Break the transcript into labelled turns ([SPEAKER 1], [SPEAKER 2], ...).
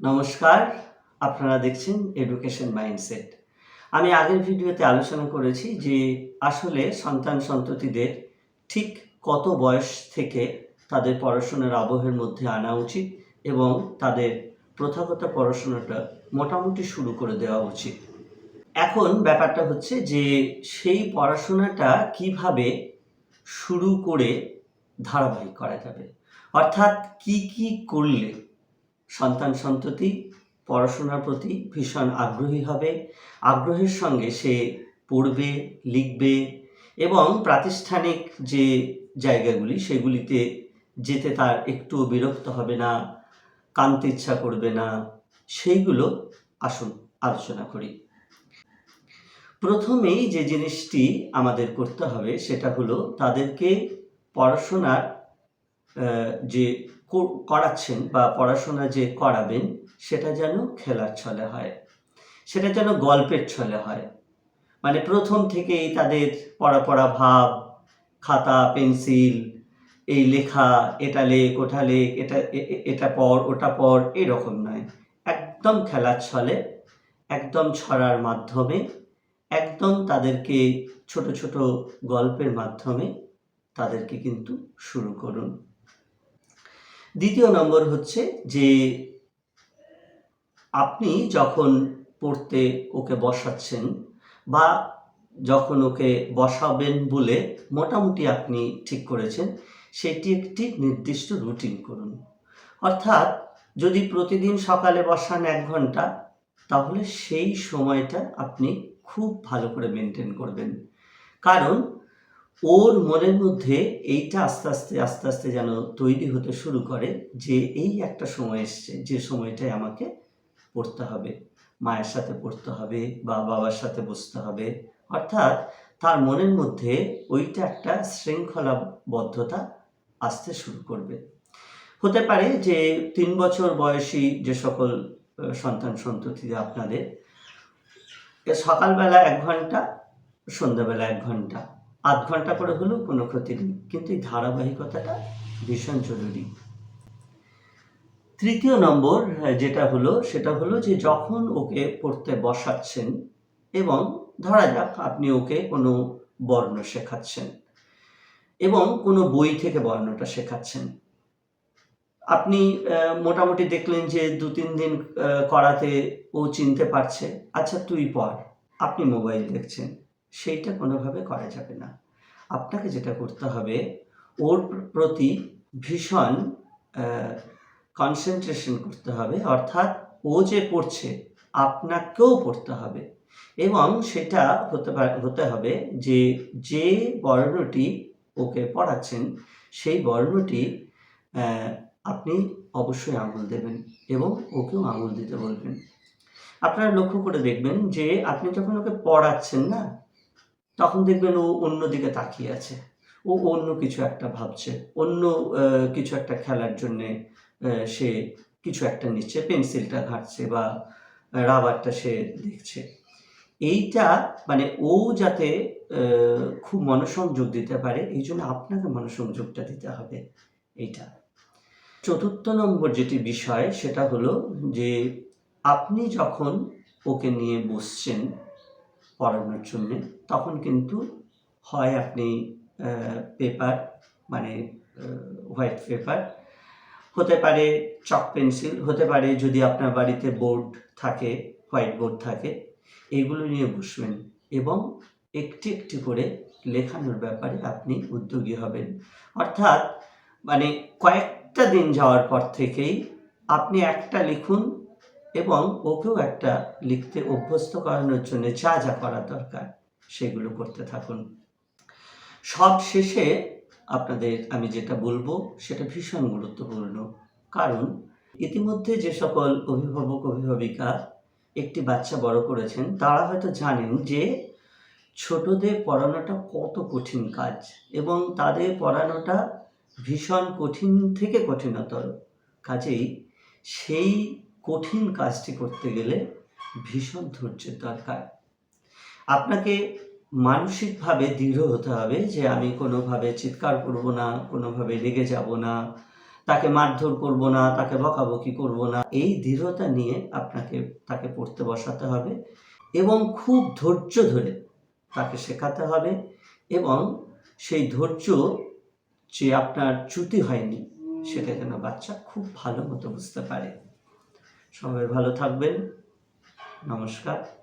[SPEAKER 1] নমস্কার, আপনারা দেখছেন এডুকেশন মাইন্ডসেট আমি আগের ভিডিওতে আলোচনা করেছি যে আসলে সন্তান সন্ততিদের ঠিক কত বয়স থেকে তাদের পড়াশোনার আবহের মধ্যে আনা উচিত এবং তাদের প্রথাগত পড়াশোনাটা মোটামুটি শুরু করে দেওয়া উচিত। এখন ব্যাপারটা হচ্ছে যে সেই পড়াশোনাটা কীভাবে শুরু করে ধারাবাহিক করা যাবে। অর্থাৎ কি কি করলে সন্তান সন্ততি পড়াশোনার প্রতি ভীষণ আগ্রহী হবে, আগ্রহের সঙ্গে সে পড়বে, লিখবে এবং প্রাতিষ্ঠানিক যে জায়গাগুলি সেগুলিতে যেতে তার একটু বিরক্ত হবে না কানতে ইচ্ছা করবে না, সেইগুলো আসুন আলোচনা করি। প্রথমেই যে জিনিসটি আমাদের করতে হবে সেটা হলো তাদেরকে পড়াশোনার যে করাচ্ছেন বা পড়াশোনা যে করাবেন সেটা যেন খেলার ছলে হয়। সেটা যেন গল্পের ছলে হয়। মানে প্রথম থেকেই তাদের পড়া পড়া ভাব, খাতা, পেন্সিল, এই লেখা, এটা লেখ, ওটা লেখ, এটা এটা পড়, ওটা পড়, এরকম নয়। একদম খেলার ছলে, একদম ছড়ার মাধ্যমে একদম তাদেরকে ছোট ছোট গল্পের মাধ্যমে তাদেরকে কিন্তু শুরু করুন। দ্বিতীয় নম্বর হচ্ছে যে, আপনি যখন পড়তে ওকে বসাচ্ছেন বা যখন ওকে বসাবেন বলে মোটামুটি আপনি ঠিক করেছেন, সেটি একটি নির্দিষ্ট রুটিন করুন। অর্থাৎ যদি প্রতিদিন সকালে বসান এক ঘণ্টা, তাহলে সেই সময়টা আপনি খুব ভালো করে মেনটেন করবেন। কারণ ওর মনের মধ্যে এইটা আস্তে আস্তে আস্তে আস্তে যেন তৈরি হতে শুরু করে যে এই একটা সময় এসছে, যে সময়টায় আমাকে পড়তে হবে। মায়ের সাথে পড়তে হবে বা বাবার সাথে বসতে হবে। অর্থাৎ তার মনের মধ্যে ওইটা একটা শৃঙ্খলাবদ্ধতা আসতে শুরু করবে। হতে পারে যে তিন বছর বয়সী যে সকল সন্তান সন্ততি আপনাদের সকালবেলা এক ঘণ্টা, সন্ধ্যাবেলা এক ঘণ্টা, আধ ঘণ্টা করে হলেও কোনো ক্ষতি নেই। কিন্তু এই ধারাবাহিকতাটা ভীষণ জরুরি। তৃতীয় নম্বর যেটা হলো, সেটা হলো যে যখন ওকে পড়তে বসাচ্ছেন এবং ধরা যাক আপনি ওকে কোনো বর্ণ শেখাচ্ছেন এবং কোনো বই থেকে বর্ণটা শেখাচ্ছেন আপনি মোটামুটি দেখলেন যে দু, তিন দিন করাতে ও চিনতে পারছে। আচ্ছা তুই পড়। আপনি মোবাইল দেখছেন। সেইটা কোনোভাবে করা যাবে না। আপনাকে যেটা করতে হবে, ওর প্রতি ভীষণ কনসেন্ট্রেশন করতে হবে। অর্থাৎ ও যে পড়ছে, আপনাকেও পড়তে হবে। এবং সেটা হতে পারে হতে হবে যে যে বর্ণটি ওকে পড়াচ্ছেন, সেই বর্ণটি আপনি অবশ্যই আঙুল দেবেন এবং ওকেও আঙুল দিতে বলবেন। আপনারা লক্ষ্য করে দেখবেন যে আপনি যখন ওকে পড়াচ্ছেন না, তখন দেখবেন ও অন্যদিকে তাকিয়ে আছে। ও অন্য কিছু একটা ভাবছে, অন্য কিছু একটা খেলার জন্যে সে কিছু একটা নিচ্ছে, পেন্সিলটা ঘাঁটছে বা রাবারটা সে দেখছে। এইটা মানে ও যাতে খুব মনোসংযোগ দিতে পারে এই জন্য আপনাকে মনোসংযোগটা দিতে হবে, এইটা। চতুর্থ নম্বর যেটি বিষয়, সেটা হলো যে আপনি যখন ওকে নিয়ে বসছেন পড়ানোর জন্যে, তখন কিন্তু হয় আপনি পেপার মানে হোয়াইট পেপার, হতে পারে চক পেন্সিল, হতে পারে যদি আপনার বাড়িতে বোর্ড থাকে, হোয়াইট বোর্ড থাকে এইগুলো নিয়ে বসবেন এবং একটি একটি করে লেখানোর ব্যাপারে আপনি উদ্যোগী হবেন। অর্থাৎ মানে কয়েকটা দিন যাওয়ার পর থেকেই আপনি একটা লিখুন এবং ওকেও একটা লিখতে অভ্যস্ত করানোর জন্য যা যা করা দরকার সেগুলো করতে থাকুন। সব শেষে আপনাদের আমি যেটা বলব সেটা ভীষণ গুরুত্বপূর্ণ। কারণ ইতিমধ্যে যে সকল অভিভাবক, অভিভাবিকা একটি বাচ্চা বড় করেছেন, তারা হয়তো জানেন যে ছোটদের পড়ানোটা কত কঠিন কাজ এবং তাদের পড়ানোটা ভীষণ কঠিন থেকে কঠিনতর। কাজেই সেই কঠিন কাজটি করতে গেলে ভীষণ ধৈর্যের দরকার। আপনাকে মানসিকভাবে দৃঢ় হতে হবে যে আমি কোনোভাবে চিৎকার করব না, কোনোভাবে রেগে যাব না, তাকে মারধর করব না, তাকে বকাবকি করব না। এই দৃঢ়তা নিয়ে আপনাকে, তাকে পড়তে বসাতে হবে এবং খুব ধৈর্য ধরে তাকে শেখাতে হবে এবং সেই ধৈর্য যে আপনার চ্যুতি হয়নি, সেটা যেন বাচ্চা খুব ভালো মতো বুঝতে পারে। সবাই ভালো থাকবেন। নমস্কার।